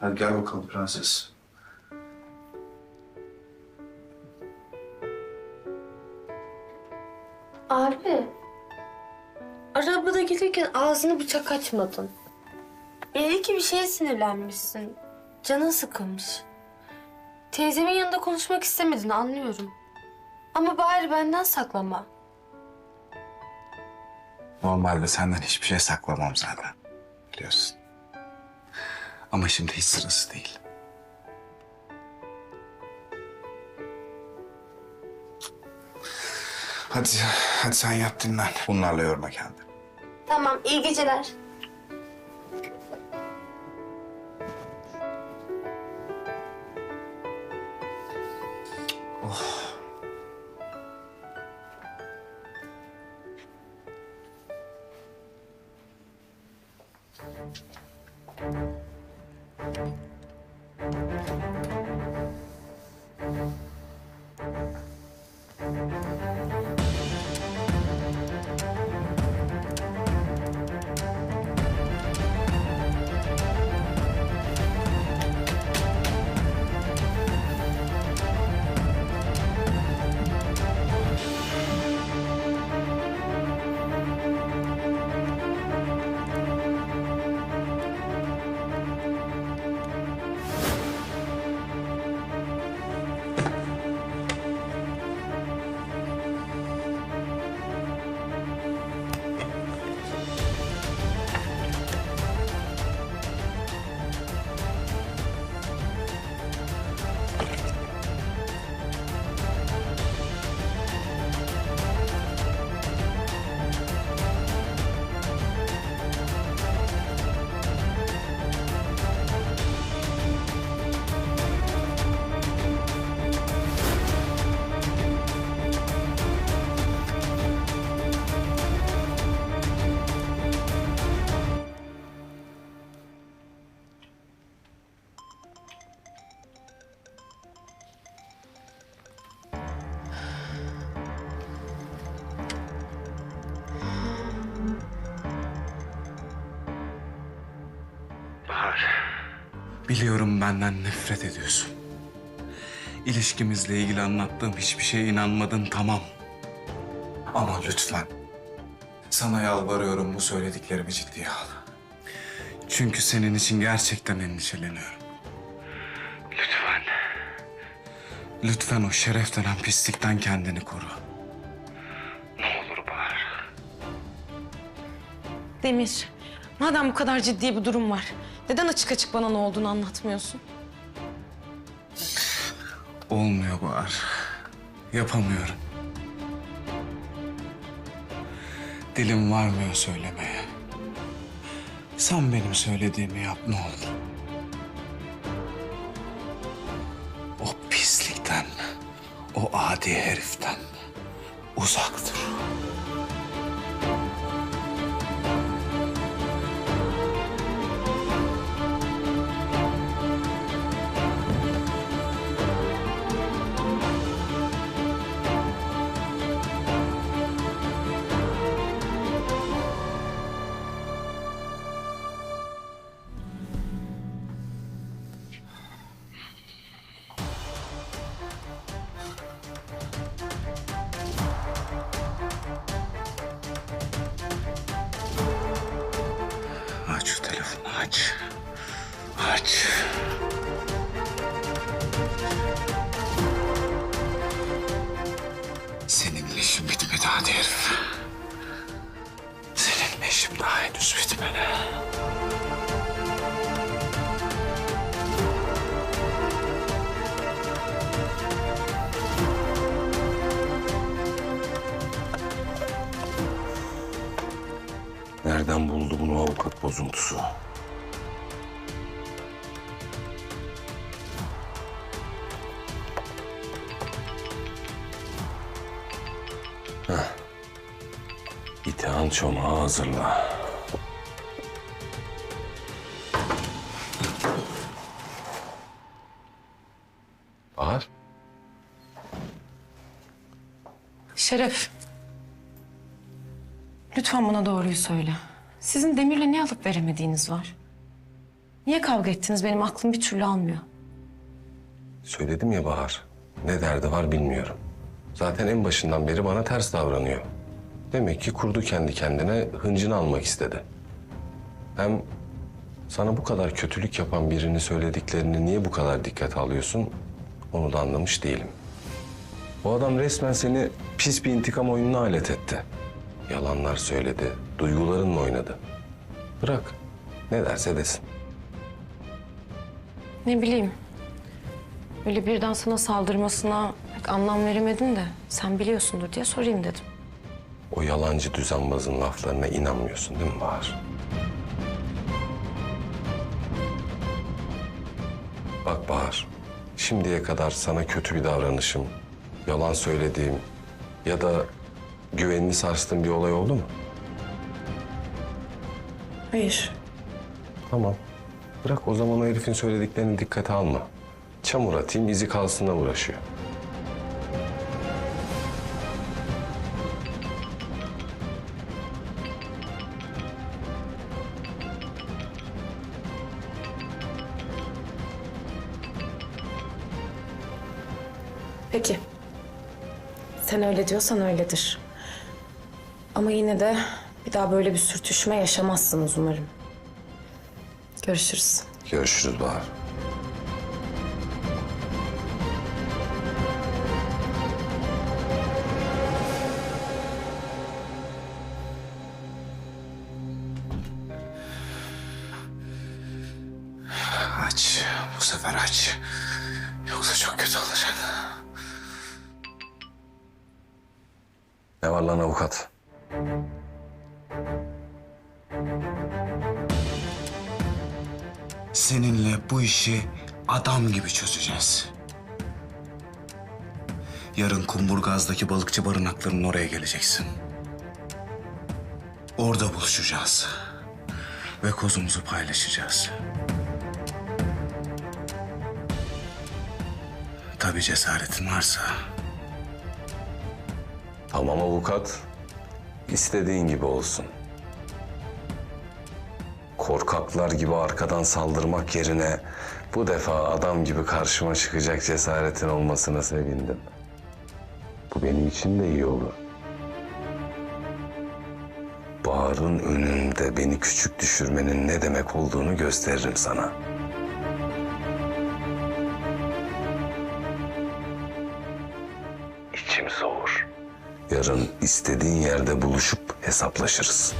Hadi gel bakalım prenses. Abi. Arabada gelirken ağzını bıçak açmadın. Belli ki bir şeye sinirlenmişsin. Canın sıkılmış. Teyzemin yanında konuşmak istemedin anlıyorum. Ama bari benden saklama. Normalde senden hiçbir şey saklamam zaten. Biliyorsun. Ama şimdi hiç sırası değil. Hadi, hadi sen yat dinlen. Bunlarla yorma kendini. Tamam iyi geceler. Biliyorum benden nefret ediyorsun. İlişkimizle ilgili anlattığım hiçbir şeye inanmadın tamam. Ama lütfen. Sana yalvarıyorum bu söylediklerimi ciddiye al. Çünkü senin için gerçekten endişeleniyorum. Lütfen. Lütfen o şeref denen pislikten kendini koru. Ne olur Bahar. Demir, madem bu kadar ciddi bir durum var, neden açık açık bana ne olduğunu anlatmıyorsun? Olmuyor Bahar. Yapamıyorum. Dilim varmıyor söylemeye. Sen benim söylediğimi yap ne olur. O pislikten, o adi heriften uzak dur. Aç. Seninle işim bitmedi hadi herif. Seninle işim daha henüz bitmedi. Nereden buldu bunu avukat bozuntusu? Heh. İtihan çomağı hazırla. Bahar. Şeref. Lütfen bana doğruyu söyle. Sizin Demir'le ne alıp veremediğiniz var? Niye kavga ettiniz? Benim aklım bir türlü almıyor. Söyledim ya Bahar. Ne derdi var bilmiyorum. Zaten en başından beri bana ters davranıyor. Demek ki kurdu kendi kendine hıncını almak istedi. Hem sana bu kadar kötülük yapan birini söylediklerini niye bu kadar dikkate alıyorsun? Onu da anlamış değilim. Bu adam resmen seni pis bir intikam oyununa alet etti. Yalanlar söyledi, duygularınla oynadı. Bırak, ne derse desin. Ne bileyim. Öyle birden sana saldırmasına pek anlam veremedim de sen biliyorsundur diye sorayım dedim. O yalancı düzenbazın laflarına inanmıyorsun değil mi Bahar? Bak Bahar, şimdiye kadar sana kötü bir davranışım, yalan söylediğim ya da güvenini sarstığım bir olay oldu mu? Hayır. Tamam. Bırak o zaman o herifin söylediklerini dikkate alma. Çamur atayım, izi kalsınla uğraşıyor. Peki. Sen öyle diyorsan öyledir. Ama yine de bir daha böyle bir sürtüşme yaşamazsınız umarım. Görüşürüz. Görüşürüz Bahar. Aç. Bu sefer aç. Ne var lan avukat? Seninle bu işi adam gibi çözeceğiz. Yarın Kumburgaz'daki balıkçı barınaklarının oraya geleceksin. Orada buluşacağız. Ve kozumuzu paylaşacağız. Tabii cesaretin varsa. Tamam avukat. İstediğin gibi olsun. Korkaklar gibi arkadan saldırmak yerine bu defa adam gibi karşıma çıkacak cesaretin olmasına sevindim. Bu benim için de iyi olur. Bahar'ın önünde beni küçük düşürmenin ne demek olduğunu gösteririm sana. Yarın istediğin yerde buluşup hesaplaşırız.